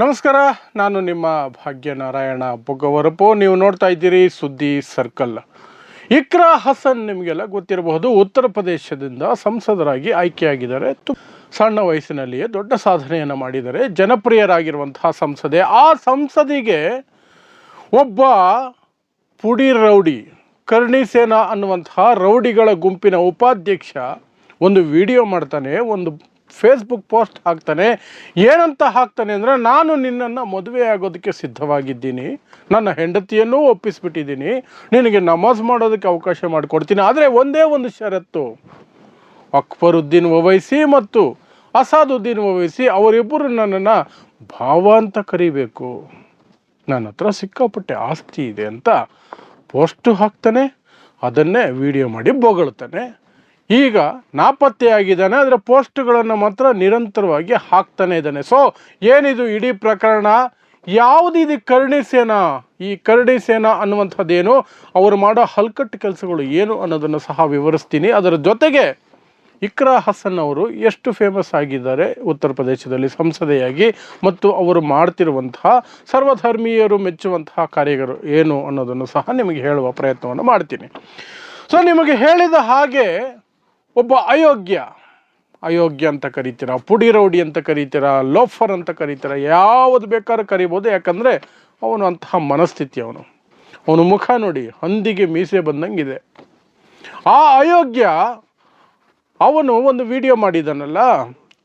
ನಮಸ್ಕಾರ, ನಾನು ನಿಮ್ಮ ಭಾಗ್ಯನಾರಾಯಣ ಬೊಗ್ಗವರಪು ನೀವು ನೋಡ್ತಾ ಇದ್ದೀರಿ ಸುದ್ದಿ ಸರ್ಕಲ್. ಇಕ್ರಾ ಹಸನ್ ನಿಮಗೆಲ್ಲ ಗೊತ್ತಿರಬಹುದು, ಉತ್ತರ ಪ್ರದೇಶದಿಂದ ಸಂಸದರಾಗಿ ಆಯ್ಕೆಯಾಗಿದ್ದಾರೆ. ಸಣ್ಣ ವಯಸ್ಸಿನಲ್ಲಿಯೇ ದೊಡ್ಡ ಸಾಧನೆಯನ್ನು ಮಾಡಿದರೆ ಜನಪ್ರಿಯರಾಗಿರುವಂತಹ ಸಂಸದೆ. ಆ ಸಂಸದಿಗೆ ಒಬ್ಬ ಪುಡಿ ರೌಡಿ, ಕರ್ಣಿ ಸೇನಾ ಅನ್ನುವಂತಹ ರೌಡಿಗಳ ಗುಂಪಿನ ಉಪಾಧ್ಯಕ್ಷ ಒಂದು ವಿಡಿಯೋ ಮಾಡ್ತಾನೆ, ಒಂದು ಫೇಸ್ಬುಕ್ ಪೋಸ್ಟ್ ಹಾಕ್ತಾನೆ. ಏನಂತ ಹಾಕ್ತಾನೆ ಅಂದರೆ, ನಾನು ನಿನ್ನನ್ನು ಮದುವೆ ಆಗೋದಕ್ಕೆ ಸಿದ್ಧವಾಗಿದ್ದೀನಿ. ನನ್ನ ಹೆಂಡತಿಯನ್ನೂ ಒಪ್ಪಿಸಿಬಿಟ್ಟಿದ್ದೀನಿ. ನಿನಗೆ ನಮಾಜ್ ಮಾಡೋದಕ್ಕೆ ಅವಕಾಶ ಮಾಡಿಕೊಡ್ತೀನಿ. ಆದರೆ ಒಂದೇ ಒಂದು ಷರತ್ತು. ಅಕ್ಬರುದ್ದೀನ್ ಒವೈಸಿ ಮತ್ತು ಅಸಾದುದ್ದೀನ್ ಒವೈಸಿ ಅವರಿಬ್ಬರು ನನ್ನನ್ನು ಭಾವ ಅಂತ ಕರಿಬೇಕು. ನನ್ನ ಹತ್ರ ಸಿಕ್ಕಾಪಟ್ಟೆ ಆಸ್ತಿ ಇದೆ ಅಂತ ಪೋಸ್ಟು ಹಾಕ್ತಾನೆ. ಅದನ್ನೇ ವಿಡಿಯೋ ಮಾಡಿ ಬೊಗಳ್ತಾನೆ. ಈಗ ನಾಪತ್ತೆಯಾಗಿದ್ದಾನೆ ಅದರ ಪೋಸ್ಟ್ಗಳನ್ನು ಮಾತ್ರ ನಿರಂತರವಾಗಿ ಹಾಕ್ತಾನೆ ಇದ್ದಾನೆ. ಸೊ ಏನಿದು ಇಡೀ ಪ್ರಕರಣ? ಯಾವುದಿದು ಕರ್ಣಿ ಸೇನಾ? ಈ ಕರ್ಣಿ ಸೇನಾ ಅನ್ನುವಂಥದ್ದೇನು? ಅವರು ಮಾಡೋ ಹಲ್ಕಟ್ಟು ಕೆಲಸಗಳು ಏನು ಅನ್ನೋದನ್ನು ಸಹ ವಿವರಿಸ್ತೀನಿ. ಅದರ ಜೊತೆಗೆ ಇಕ್ರಾ ಹಸನ್ ಅವರು ಎಷ್ಟು ಫೇಮಸ್ ಆಗಿದ್ದಾರೆ ಉತ್ತರ ಪ್ರದೇಶದಲ್ಲಿ ಸಂಸದೆಯಾಗಿ ಮತ್ತು ಅವರು ಮಾಡ್ತಿರುವಂತಹ ಸರ್ವಧರ್ಮೀಯರು ಮೆಚ್ಚುವಂತಹ ಕಾರ್ಯಗಳು ಏನು ಅನ್ನೋದನ್ನು ಸಹ ನಿಮಗೆ ಹೇಳುವ ಪ್ರಯತ್ನವನ್ನು ಮಾಡ್ತೀನಿ. ಸೊ ನಿಮಗೆ ಹೇಳಿದ ಹಾಗೆ ಒಬ್ಬ ಅಯೋಗ್ಯ ಅಯೋಗ್ಯ ಅಂತ ಕರಿತೀರ, ಪುಡಿ ರೌಡಿ ಅಂತ ಕರಿತೀರ, ಲೋಫರ್ ಅಂತ ಕರಿತೀರ, ಯಾವುದು ಬೇಕಾದ್ರೂ ಕರಿಬೋದು. ಯಾಕಂದರೆ ಅವನು ಅಂತಹ ಮನಸ್ಥಿತಿ ಅವನು. ಅವನು ಮುಖ ನೋಡಿ ಹಂದಿಗೆ ಮೀಸೆ ಬಂದಂಗಿದೆ. ಆ ಅಯೋಗ್ಯ ಅವನು ಒಂದು ವಿಡಿಯೋ ಮಾಡಿದಾನಲ್ಲ,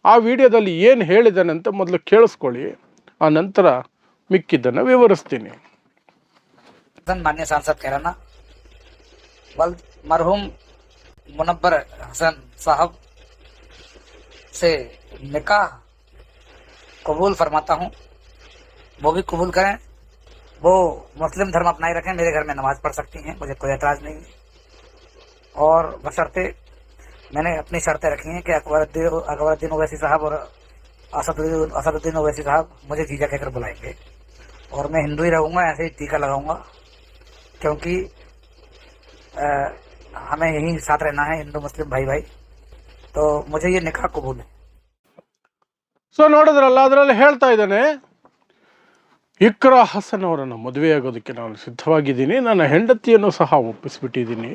ಆ ವಿಡಿಯೋದಲ್ಲಿ ಏನು ಹೇಳಿದಾನೆ ಅಂತ ಮೊದಲು ಕೇಳಿಸ್ಕೊಳ್ಳಿ, ಆ ನಂತರ ಮಿಕ್ಕಿದ್ದನ್ನು ವಿವರಿಸ್ತೀನಿ. ಮಾನ್ಯ ಸಾಂಸದ್ ಖೇರಣ್ಣ ಮರ್ಹೂಮ್ मुनब्बर हसन साहब से निकाह कबूल फरमाता हूँ। वो भी कबूल करें। वो मुस्लिम धर्म अपनाए रखें मेरे घर में नमाज़ पढ़ सकती हैं मुझे कोई एतराज़ नहीं है। और बशर्ते मैंने अपनी शर्तें रखी हैं कि अकबरुद्दीन अकबरुद्दीन ओवैसी साहब और असदुद्दीन असदुद्दीन ओवैसी साहब मुझे जीजा कहकर बुलाएँगे। और मैं हिंदू ही रहूँगा ऐसे ही टीका लगाऊँगा क्योंकि अ, हमें यहीं साथ रहना है हिंदू मुस्लिम भाई भाई तो मुझे ये निकाह कबूल है ಸೊ ನೋಡಿದ್ರಲ್ಲ ಅದರಲ್ಲಿ ಹೇಳ್ತಾ ಇದ್ದಾನೆ ಇಕ್ರಾ ಹಸನ್ ಅವರನ್ನು ಮದುವೆಯಾಗೋದಕ್ಕೆ ನಾನು ಸಿದ್ಧವಾಗಿದ್ದೀನಿ ನನ್ನ ಹೆಂಡತಿಯನ್ನು ಸಹ ಒಪ್ಪಿಸ್ಬಿಟ್ಟಿದ್ದೀನಿ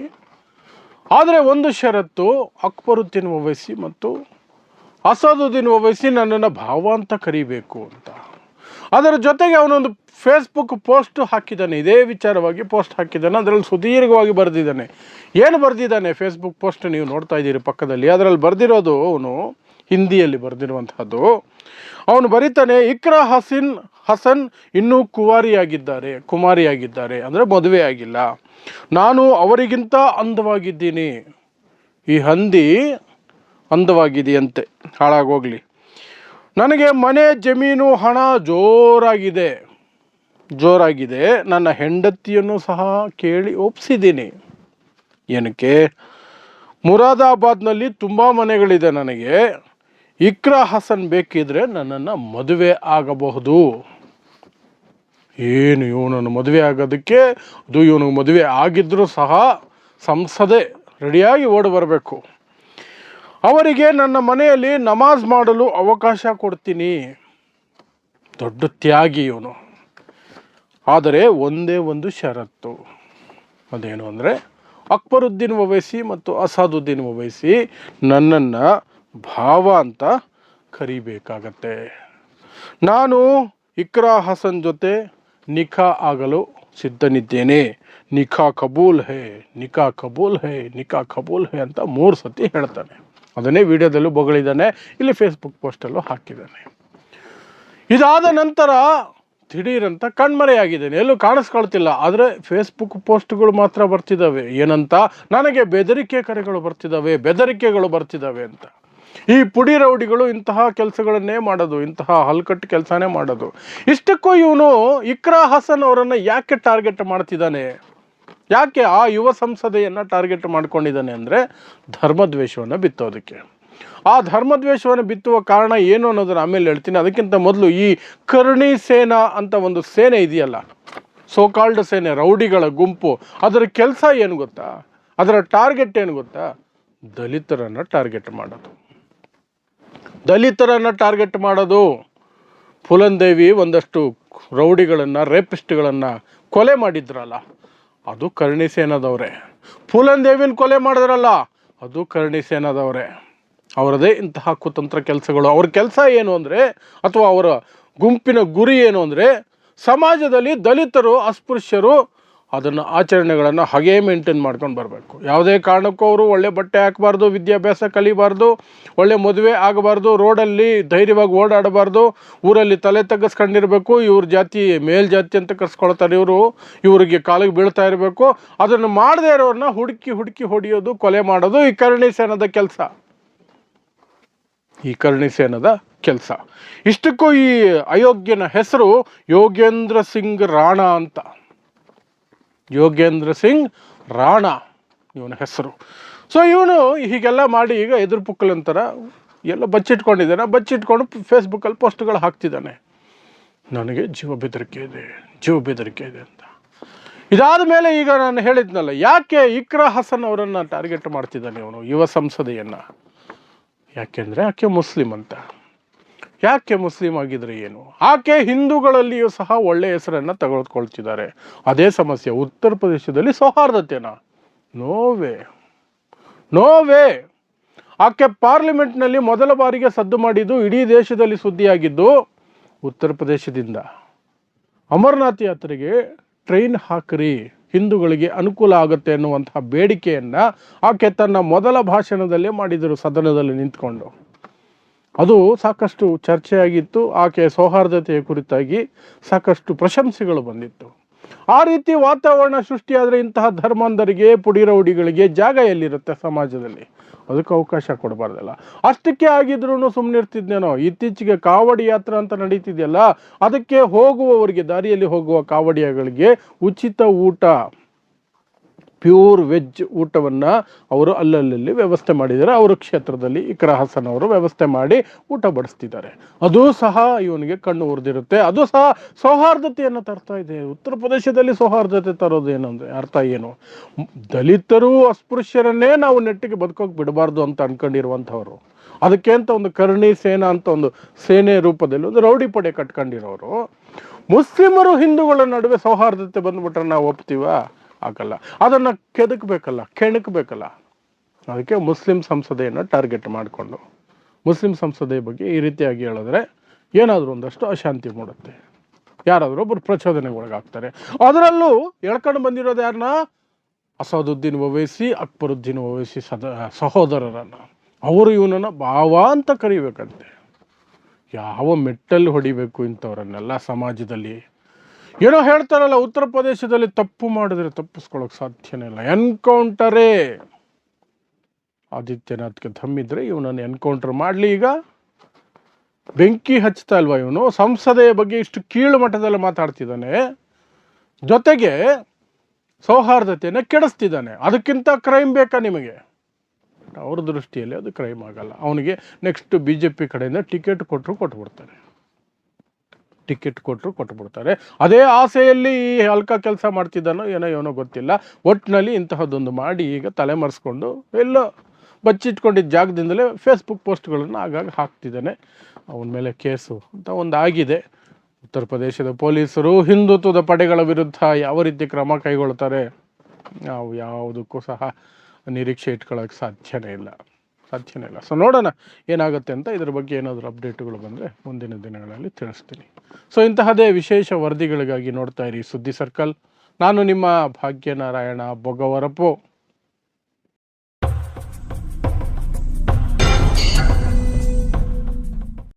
ಆದರೆ ಒಂದು ಷರತ್ತು ಅಕ್ಬರುದ್ದೀನ್ ಒವೈಸಿ ಮತ್ತು ಅಸಾದುದ್ದೀನ್ ಒವೈಸಿ ನನ್ನನ್ನು ಭಾವ ಅಂತ ಕರಿಬೇಕು ಅಂತ ಅದರ ಜೊತೆಗೆ ಅವನೊಂದು ಫೇಸ್ಬುಕ್ ಪೋಸ್ಟ್ ಹಾಕಿದ್ದಾನೆ. ಇದೇ ವಿಚಾರವಾಗಿ ಪೋಸ್ಟ್ ಹಾಕಿದ್ದಾನೆ. ಅದರಲ್ಲಿ ಸುದೀರ್ಘವಾಗಿ ಬರೆದಿದ್ದಾನೆ. ಏನು ಬರೆದಿದ್ದಾನೆ ಫೇಸ್ಬುಕ್ ಪೋಸ್ಟ್ ನೀವು ನೋಡ್ತಾ ಇದ್ದೀರಿ ಪಕ್ಕದಲ್ಲಿ? ಅದರಲ್ಲಿ ಬರೆದಿರೋದು ಅವನು ಹಿಂದಿಯಲ್ಲಿ ಬರೆದಿರುವಂತಹದ್ದು. ಅವನು ಬರೀತಾನೆ, ಇಕ್ರಾ ಹಸಿನ್, ಹಸನ್ ಇನ್ನೂ ಕುವಾರಿಯಾಗಿದ್ದಾರೆ, ಕುಮಾರಿಯಾಗಿದ್ದಾರೆ. ಅಂದರೆ ಮದುವೆ ಆಗಿಲ್ಲ. ನಾನು ಅವರಿಗಿಂತ ಅಂದವಾಗಿದ್ದೀನಿ. ಈ ಹಂದಿ ಅಂದವಾಗಿದೆಯಂತೆ. ಹಾಳಾಗೋಗ್ಲಿ. ನನಗೆ ಮನೆ, ಜಮೀನು, ಹಣ ಜೋರಾಗಿದೆ. ಜೋರಾಗಿದೆ. ನನ್ನ ಹೆಂಡತಿಯನ್ನು ಸಹ ಕೇಳಿ ಒಪ್ಸಿದ್ದೀನಿ. ಏನಕ್ಕೆ? ಮುರಾದಾಬಾದ್ನಲ್ಲಿ ತುಂಬ ಮನೆಗಳಿದೆ ನನಗೆ. ಇಕ್ರಾ ಹಸನ್ ಬೇಕಿದ್ರೆ ನನ್ನನ್ನು ಮದುವೆ ಆಗಬಹುದು. ಏನು ಇವನನ್ನು ಮದುವೆ ಆಗೋದಕ್ಕೆ? ಅದು ಇವನಿಗೆ ಮದುವೆ ಆಗಿದ್ದರೂ ಸಹ ಸಂಸದೆ ರೆಡಿಯಾಗಿ ಓಡಿ ಬರಬೇಕು. ಅವರಿಗೆ ನನ್ನ ಮನೆಯಲ್ಲಿ ನಮಾಜ್ ಮಾಡಲು ಅವಕಾಶ ಕೊಡ್ತೀನಿ. ದೊಡ್ಡ ತ್ಯಾಗಿ ಇವನು. ಆದರೆ ಒಂದೇ ಒಂದು ಷರತ್ತು. ಅದೇನು ಅಂದರೆ ಅಕ್ಬರುದ್ದೀನ್ ಒವೈಸಿ ಮತ್ತು ಅಸಾದುದ್ದೀನ್ ಒವೈಸಿ ನನ್ನನ್ನು ಭಾವ ಅಂತ ಕರಿಬೇಕಾಗತ್ತೆ. ನಾನು ಇಕ್ರಾ ಹಸನ್ ಜೊತೆ ನಿಖಾ ಆಗಲು ಸಿದ್ಧನಿದ್ದೇನೆ. ನಿಖಾ ಕಬೂಲ್ ಹೇ, ನಿಖಾ ಕಬೂಲ್ ಹೇ, ನಿಖಾ ಕಬೂಲ್ ಹೇ ಅಂತ ಮೂರು ಸತಿ ಹೇಳ್ತಾನೆ. ಅದನ್ನೇ ವಿಡಿಯೋದಲ್ಲೂ ಬೊಗಳಿದ್ದಾನೆ, ಇಲ್ಲಿ ಫೇಸ್ಬುಕ್ ಪೋಸ್ಟಲ್ಲೂ ಹಾಕಿದ್ದಾನೆ. ಇದಾದ ನಂತರ ದಿಢೀರಂತ ಕಣ್ಮರೆಯಾಗಿದ್ದೇನೆ. ಎಲ್ಲೂ ಕಾಣಿಸ್ಕೊಳ್ತಿಲ್ಲ, ಆದರೆ ಫೇಸ್ಬುಕ್ ಪೋಸ್ಟ್ಗಳು ಮಾತ್ರ ಬರ್ತಿದ್ದಾವೆ. ಏನಂತ? ನನಗೆ ಬೆದರಿಕೆ ಕರೆಗಳು ಬರ್ತಿದ್ದಾವೆ, ಬೆದರಿಕೆಗಳು ಬರ್ತಿದ್ದಾವೆ ಅಂತ. ಈ ಪುಡಿ ರೌಡಿಗಳು ಇಂತಹ ಕೆಲಸಗಳನ್ನೇ ಮಾಡೋದು, ಇಂತಹ ಹಲ್ಕಟ್ಟು ಕೆಲಸನೇ ಮಾಡೋದು. ಇಷ್ಟಕ್ಕೂ ಇವನು ಇಕ್ರಾ ಹಸನ್ ಅವರನ್ನು ಯಾಕೆ ಟಾರ್ಗೆಟ್ ಮಾಡ್ತಿದ್ದಾನೆ? ಯಾಕೆ ಆ ಯುವ ಸಂಸದೆಯನ್ನು ಟಾರ್ಗೆಟ್ ಮಾಡ್ಕೊಂಡಿದ್ದಾನೆ ಅಂದರೆ ಧರ್ಮದ್ವೇಷವನ್ನು ಬಿತ್ತೋದಕ್ಕೆ. ಆ ಧರ್ಮದ್ವೇಷವನ್ನು ಬಿತ್ತುವ ಕಾರಣ ಏನು ಅನ್ನೋದನ್ನು ಆಮೇಲೆ ಹೇಳ್ತೀನಿ. ಅದಕ್ಕಿಂತ ಮೊದಲು ಈ ಕರ್ಣಿ ಸೇನಾ ಅಂತ ಒಂದು ಸೇನೆ ಇದೆಯಲ್ಲ ಸೋಕಾಲ್ಡ್ ಸೇನೆ, ರೌಡಿಗಳ ಗುಂಪು, ಅದರ ಕೆಲಸ ಏನು ಗೊತ್ತಾ? ಅದರ ಟಾರ್ಗೆಟ್ ಏನು ಗೊತ್ತಾ? ದಲಿತರನ್ನು ಟಾರ್ಗೆಟ್ ಮಾಡೋದು. ದಲಿತರನ್ನು ಟಾರ್ಗೆಟ್ ಮಾಡೋದು. ಫುಲನ್ ದೇವಿ ಒಂದಷ್ಟು ರೌಡಿಗಳನ್ನು, ರೇಪಿಸ್ಟ್ಗಳನ್ನು ಕೊಲೆ ಮಾಡಿದ್ರಲ್ಲ ಅದು ಕರ್ಣಿ ಸೇನದವರೇ. ದೇವಿನ ಕೊಲೆ ಮಾಡಿದ್ರಲ್ಲ, ಅದು ಕರ್ಣಿ ಸೇನದವರೇ. ಅವರದೇ ಇಂತಹ ಕುತಂತ್ರ ಕೆಲಸಗಳು. ಅವ್ರ ಕೆಲಸ ಏನು ಅಂದರೆ, ಅಥವಾ ಅವರ ಗುಂಪಿನ ಗುರಿ ಏನು ಅಂದರೆ, ಸಮಾಜದಲ್ಲಿ ದಲಿತರು, ಅಸ್ಪೃಶ್ಯರು ಅದನ್ನು ಆಚರಣೆಗಳನ್ನು ಹಾಗೇ ಮೇಂಟೈನ್ ಮಾಡ್ಕೊಂಡು ಬರಬೇಕು. ಯಾವುದೇ ಕಾರಣಕ್ಕೂ ಅವರು ಒಳ್ಳೆ ಬಟ್ಟೆ ಹಾಕಬಾರ್ದು, ವಿದ್ಯಾಭ್ಯಾಸ ಕಲಿಬಾರ್ದು, ಒಳ್ಳೆ ಮದುವೆ ಆಗಬಾರ್ದು, ರೋಡಲ್ಲಿ ಧೈರ್ಯವಾಗಿ ಓಡಾಡಬಾರ್ದು, ಊರಲ್ಲಿ ತಲೆ ತಗ್ಗಿಸ್ಕೊಂಡಿರಬೇಕು, ಇವ್ರ ಜಾತಿ ಮೇಲ್ಜಾತಿ ಅಂತ ಕರ್ಸ್ಕೊಳ್ತಾರೆ ಇವರು, ಇವರಿಗೆ ಕಾಲಿಗೆ ಬೀಳ್ತಾ ಇರಬೇಕು. ಅದನ್ನು ಮಾಡದೇ ಇರೋರನ್ನ ಹುಡುಕಿ ಹುಡುಕಿ ಹೊಡೆಯೋದು, ಕೊಲೆ ಮಾಡೋದು ಈ ಕರ್ಣಿ ಸೇನದ ಕೆಲಸ. ಈ ಕರ್ಣಿ ಸೇನದ ಕೆಲಸ. ಇಷ್ಟಕ್ಕೂ ಈ ಅಯೋಗ್ಯನ ಹೆಸರು ಯೋಗೇಂದ್ರ ಸಿಂಗ್ ರಾಣಾ ಅಂತ. ಯೋಗೇಂದ್ರ ಸಿಂಗ್ ರಾಣಾ ಇವನ ಹೆಸರು. ಸೊ ಇವನು ಹೀಗೆಲ್ಲ ಮಾಡಿ ಈಗ ಎದುರು ಪುಕ್ಕಲಂತರ ಎಲ್ಲ ಬಚ್ಚಿಟ್ಕೊಂಡಿದ್ದಾನೆ. ಬಚ್ಚಿಟ್ಕೊಂಡು ಫೇಸ್ಬುಕ್ಕಲ್ಲಿ ಪೋಸ್ಟ್ಗಳು ಹಾಕ್ತಿದ್ದಾನೆ. ನನಗೆ ಜೀವ ಬೆದರಿಕೆ ಇದೆ, ಜೀವ ಬೆದರಿಕೆ ಇದೆ ಅಂತ. ಇದಾದ ಮೇಲೆ ಈಗ ನಾನು ಹೇಳಿದ್ನಲ್ಲ, ಯಾಕೆ ಇಕ್ರ ಹಸನ್ ಅವರನ್ನು ಟಾರ್ಗೆಟ್ ಮಾಡ್ತಿದ್ದಾನೆ ಇವನು ಯುವ ಸಂಸದೆಯನ್ನು? ಯಾಕೆಂದರೆ ಆಕೆ ಮುಸ್ಲಿಂ ಅಂತ. ಯಾಕೆ ಮುಸ್ಲಿಂ ಆಗಿದ್ರೆ ಏನು? ಆಕೆ ಹಿಂದೂಗಳಲ್ಲಿಯೂ ಸಹ ಒಳ್ಳೆಯ ಹೆಸರನ್ನು ತಗೊಳ್ಕೊಳ್ತಿದ್ದಾರೆ. ಅದೇ ಸಮಸ್ಯೆ ಉತ್ತರ ಪ್ರದೇಶದಲ್ಲಿ ಸೌಹಾರ್ದತೆನಾ. ನೋವೇ. ನೋವೇ. ಆಕೆ ಪಾರ್ಲಿಮೆಂಟ್ನಲ್ಲಿ ಮೊದಲ ಬಾರಿಗೆ ಸದ್ದು ಮಾಡಿದ್ದು ಇಡೀ ದೇಶದಲ್ಲಿ ಸುದ್ದಿಯಾಗಿದ್ದು ಉತ್ತರ ಪ್ರದೇಶದಿಂದ. ಅಮರನಾಥ್ ಯಾತ್ರೆಗೆ ಟ್ರೈನ್ ಹಾಕ್ರಿ. ಹಿಂದೂಗಳಿಗೆ ಅನುಕೂಲ ಆಗುತ್ತೆ ಅನ್ನುವಂತಹ ಬೇಡಿಕೆಯನ್ನು ಆಕೆ ತನ್ನ ಮೊದಲ ಭಾಷಣದಲ್ಲೇ ಮಾಡಿದರು ಸದನದಲ್ಲಿ ನಿಂತ್ಕೊಂಡು. ಅದು ಸಾಕಷ್ಟು ಚರ್ಚೆಯಾಗಿತ್ತು. ಆಕೆ ಸೌಹಾರ್ದತೆಯ ಕುರಿತಾಗಿ ಸಾಕಷ್ಟು ಪ್ರಶಂಸೆಗಳು ಬಂದಿತ್ತು. ಆ ರೀತಿ ವಾತಾವರಣ ಸೃಷ್ಟಿಯಾದರೆ ಇಂತಹ ಧರ್ಮಾಂಧರಿಗೆ, ಪುಡಿರೌಡಿಗಳಿಗೆ ಜಾಗ ಎಲ್ಲಿರುತ್ತೆ ಸಮಾಜದಲ್ಲಿ? ಅದಕ್ಕೆ ಅವಕಾಶ ಕೊಡಬಾರ್ದಲ್ಲ. ಅಷ್ಟಕ್ಕೆ ಆಗಿದ್ರೂ ಸುಮ್ಮನೆ ಇರ್ತಿದ್ನೇನೋ? ಇತ್ತೀಚೆಗೆ ಕಾವಡಿ ಯಾತ್ರೆ ಅಂತ ನಡೀತಿದೆಯಲ್ಲ, ಅದಕ್ಕೆ ಹೋಗುವವರಿಗೆ, ದಾರಿಯಲ್ಲಿ ಹೋಗುವ ಕಾವಡಿಯಗಳಿಗೆ ಉಚಿತ ಊಟ. ಪ್ಯೂರ್ ವೆಜ್ ಊಟವನ್ನು ಅವರು ಅಲ್ಲಲ್ಲಿ ವ್ಯವಸ್ಥೆ ಮಾಡಿದ್ದಾರೆ. ಅವರ ಕ್ಷೇತ್ರದಲ್ಲಿ ಇಕ್ರ ಹಾಸನ್ ಅವರು ವ್ಯವಸ್ಥೆ ಮಾಡಿ ಊಟ ಬಡಿಸ್ತಿದ್ದಾರೆ. ಅದು ಸಹ ಇವನಿಗೆ ಕಣ್ಣು ಉರಿದಿರುತ್ತೆ ಅದು ಸಹ ಸೌಹಾರ್ದತೆಯನ್ನು ತರ್ತಾ ಇದೆ. ಉತ್ತರ ಪ್ರದೇಶದಲ್ಲಿ ಸೌಹಾರ್ದತೆ ತರೋದು ಏನಂದ್ರೆ ಅರ್ಥ ಏನು? ದಲಿತರು ಅಸ್ಪೃಶ್ಯರನ್ನೇ ನಾವು ನೆಟ್ಟಿಗೆ ಬದುಕೋಕೆ ಬಿಡಬಾರ್ದು ಅಂತ ಅನ್ಕೊಂಡಿರುವಂಥವ್ರು. ಅದಕ್ಕೆ ಅಂತ ಒಂದು ಕರ್ಣಿ ಸೇನಾ ಅಂತ ಒಂದು ಸೇನೆ ರೂಪದಲ್ಲಿ ಒಂದು ರೌಡಿ ಪಡೆ ಕಟ್ಕೊಂಡಿರೋರು. ಮುಸ್ಲಿಮರು ಹಿಂದೂಗಳ ನಡುವೆ ಸೌಹಾರ್ದತೆ ಬಂದ್ಬಿಟ್ರೆ ನಾವು ಒಪ್ತೀವಾ? ಆಗಲ್ಲ. ಅದನ್ನು ಕೆದಕಬೇಕಲ್ಲ, ಕೆಣಕಬೇಕಲ್ಲ. ಅದಕ್ಕೆ ಮುಸ್ಲಿಂ ಸಂಸದೆಯನ್ನು ಟಾರ್ಗೆಟ್ ಮಾಡಿಕೊಂಡು, ಮುಸ್ಲಿಂ ಸಂಸದೆ ಬಗ್ಗೆ ಈ ರೀತಿಯಾಗಿ ಹೇಳಿದ್ರೆ ಏನಾದರೂ ಒಂದಷ್ಟು ಅಶಾಂತಿ ಮೂಡುತ್ತೆ. ಯಾರಾದರೂ ಒಬ್ಬರು ಪ್ರಚೋದನೆಗೆ ಒಳಗಾಗ್ತಾರೆ ಅದರಲ್ಲೂ ಎಳ್ಕೊಂಡು ಬಂದಿರೋದು ಯಾರನ್ನ ಅಸಾದುದ್ದೀನ್ ಓವೈಸಿ, ಅಕ್ಬರುದ್ದೀನ್ ಓವೈಸಿ ಸದ, ಸಹೋದರರನ್ನು. ಅವರು ಇವನನ್ನು ಭಾವ ಅಂತ ಕರಿಬೇಕಂತೆ. ಯಾವ ಮೆಟ್ಟಲ್ಲಿ ಹೊಡಿಬೇಕು ಇಂಥವ್ರನ್ನೆಲ್ಲ ಸಮಾಜದಲ್ಲಿ? ಏನೋ ಹೇಳ್ತಾರಲ್ಲ, ಉತ್ತರ ಪ್ರದೇಶದಲ್ಲಿ ತಪ್ಪು ಮಾಡಿದ್ರೆ ತಪ್ಪಿಸ್ಕೊಳ್ಳೋಕೆ ಸಾಧ್ಯನೇ ಇಲ್ಲ. ಎನ್ಕೌಂಟರೇ! ಆದಿತ್ಯನಾಥ್ಗೆ ತಮ್ಮಿದ್ರೆ ಇವನನ್ನು ಎನ್ಕೌಂಟರ್ ಮಾಡಲಿ ಈಗ. ಬೆಂಕಿ ಹಚ್ತಾ ಇಲ್ವಾ ಇವನು? ಸಂಸದೆಯ ಬಗ್ಗೆ ಇಷ್ಟು ಕೀಳು ಮಟ್ಟದಲ್ಲಿ ಮಾತಾಡ್ತಿದ್ದಾನೆ. ಜೊತೆಗೆ ಸೌಹಾರ್ದತೆಯನ್ನು ಕೆಡಿಸ್ತಿದ್ದಾನೆ. ಅದಕ್ಕಿಂತ ಕ್ರೈಮ್ ಬೇಕಾ ನಿಮಗೆ? ಅವ್ರ ದೃಷ್ಟಿಯಲ್ಲಿ ಅದು ಕ್ರೈಮ್ ಆಗಲ್ಲ. ಅವನಿಗೆ ನೆಕ್ಸ್ಟ್ ಬಿ ಜೆ ಪಿ ಕಡೆಯಿಂದ ಟಿಕೆಟ್ ಕೊಟ್ಟರು ಕೊಟ್ಬಿಡ್ತಾರೆ. ಟಿಕೆಟ್ ಕೊಟ್ಟರು ಕೊಟ್ಬಿಡ್ತಾರೆ. ಅದೇ ಆಸೆಯಲ್ಲಿ ಈ ಹಲ್ಕ ಕೆಲಸ ಮಾಡ್ತಿದ್ದಾನೋ ಏನೋ ಏನೋ ಗೊತ್ತಿಲ್ಲ. ಒಟ್ಟಿನಲ್ಲಿ ಇಂತಹದ್ದೊಂದು ಮಾಡಿ ಈಗ ತಲೆಮರೆಸ್ಕೊಂಡು ಎಲ್ಲೋ ಬಚ್ಚಿಟ್ಕೊಂಡಿದ್ದ ಜಾಗದಿಂದಲೇ ಫೇಸ್ಬುಕ್ ಪೋಸ್ಟ್ಗಳನ್ನು ಆಗಾಗ ಹಾಕ್ತಿದ್ದಾನೆ. ಅವನ ಮೇಲೆ ಕೇಸು ಅಂತ ಒಂದು ಆಗಿದೆ ಉತ್ತರ ಪ್ರದೇಶದ ಪೊಲೀಸರು ಹಿಂದುತ್ವದ ಪಡೆಗಳ ವಿರುದ್ಧ ಯಾವ ರೀತಿ ಕ್ರಮ ಕೈಗೊಳ್ತಾರೆ? ನಾವು ಯಾವುದಕ್ಕೂ ಸಹ ನಿರೀಕ್ಷೆ ಇಟ್ಕೊಳ್ಳೋಕ್ಕೆ ಸಾಧ್ಯನೇ ಇಲ್ಲ. ಸಾಧ್ಯನೇ ಇಲ್ಲ. ಸೊ ನೋಡೋಣ ಏನಾಗುತ್ತೆ ಅಂತ ಇದ್ರ ಬಗ್ಗೆ ಏನಾದರೂ ಅಪ್ಡೇಟ್ಗಳು ಬಂದರೆ ಮುಂದಿನ ದಿನಗಳಲ್ಲಿ ತಿಳಿಸ್ತೀನಿ. ಸೊ ಇಂತಹದೇ ವಿಶೇಷ ವರದಿಗಳಿಗಾಗಿ ನೋಡ್ತಾ ಇರಿ ಸುದ್ದಿ ಸರ್ಕಲ್. ನಾನು ನಿಮ್ಮ ಭಾಗ್ಯನಾರಾಯಣ ಬೊಗವರಪು